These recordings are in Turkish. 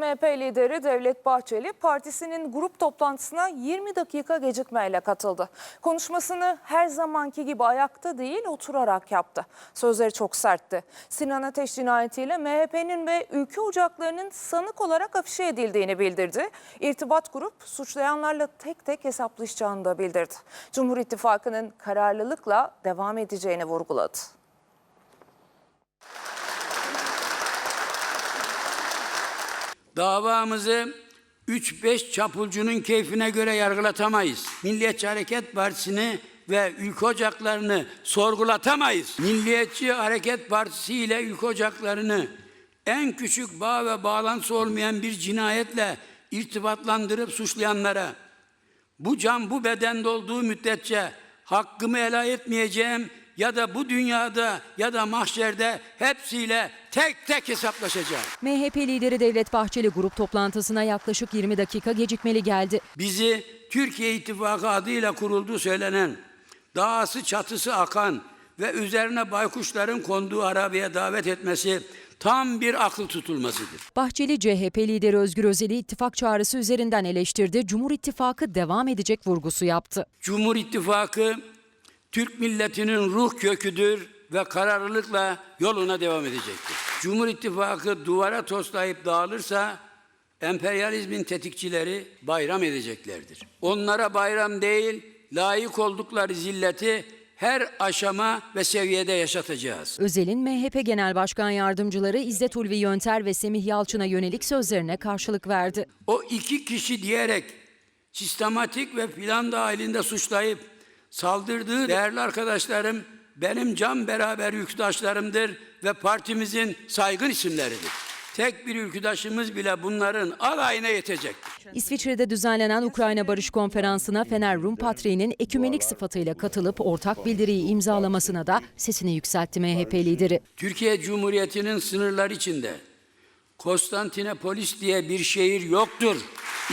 MHP lideri Devlet Bahçeli partisinin grup toplantısına 20 dakika gecikmeyle katıldı. Konuşmasını her zamanki gibi ayakta değil oturarak yaptı. Sözleri çok sertti. Sinan Ateş cinayetiyle MHP'nin ve ülke ocaklarının sanık olarak afişe edildiğini bildirdi. İrtibat grup suçlayanlarla tek tek hesaplaşacağını da bildirdi. Cumhur İttifakı'nın kararlılıkla devam edeceğini vurguladı. Davamızı 3-5 çapulcunun keyfine göre yargılatamayız. Milliyetçi Hareket Partisi'ni ve ülke ocaklarını sorgulatamayız. Milliyetçi Hareket Partisi ile ülke ocaklarını en küçük bağ ve bağlantısı olmayan bir cinayetle irtibatlandırıp suçlayanlara bu can bu bedende olduğu müddetçe hakkımı helal etmeyeceğim ya da bu dünyada ya da mahşerde hepsiyle tek tek hesaplaşacağım. MHP lideri Devlet Bahçeli grup toplantısına yaklaşık 20 dakika gecikmeli geldi. bizi Türkiye İttifakı adıyla kurulduğu söylenen, dağısı çatısı akan ve üzerine baykuşların konduğu arabaya davet etmesi tam bir akıl tutulmasıdır. Bahçeli CHP lideri Özgür Özel'i ittifak çağrısı üzerinden eleştirdi. Cumhur İttifakı devam edecek vurgusu yaptı. Cumhur İttifakı Türk milletinin ruh köküdür ve kararlılıkla yoluna devam edecektir. Cumhur İttifakı duvara toslayıp dağılırsa emperyalizmin tetikçileri bayram edeceklerdir. Onlara bayram değil, layık oldukları zilleti her aşama ve seviyede yaşatacağız. Özel'in MHP Genel Başkan Yardımcıları İzzet Ulvi Yönter ve Semih Yalçın'a yönelik sözlerine karşılık verdi. O iki kişi diyerek sistematik ve plan dahilinde suçlayıp saldırdığı değerli arkadaşlarım benim can beraber yüktaşlarımdır ve partimizin saygın isimleridir. Tek bir ülküdaşımız bile bunların alayına yetecektir. İsviçre'de düzenlenen Ukrayna Barış Konferansı'na Fener Rum Patriği'nin ekümenik sıfatıyla katılıp ortak bildiriyi imzalamasına da sesini yükseltti MHP lideri. Türkiye Cumhuriyeti'nin sınırları içinde Konstantinopolis diye bir şehir yoktur.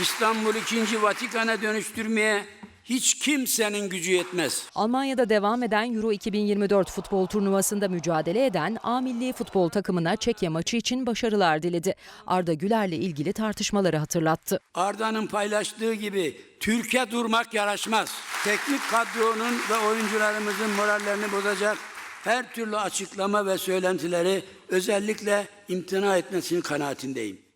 İstanbul 2. Vatikan'a dönüştürmeye hiç kimsenin gücü yetmez. Almanya'da devam eden Euro 2024 futbol turnuvasında mücadele eden A milli futbol takımına Çekya maçı için başarılar diledi. Arda Güler'le ilgili tartışmaları hatırlattı. Arda'nın paylaştığı gibi Türkiye durmak yaraşmaz. Teknik kadronun ve oyuncularımızın morallerini bozacak her türlü açıklama ve söylentileri özellikle imtina etmesinin kanaatindeyim.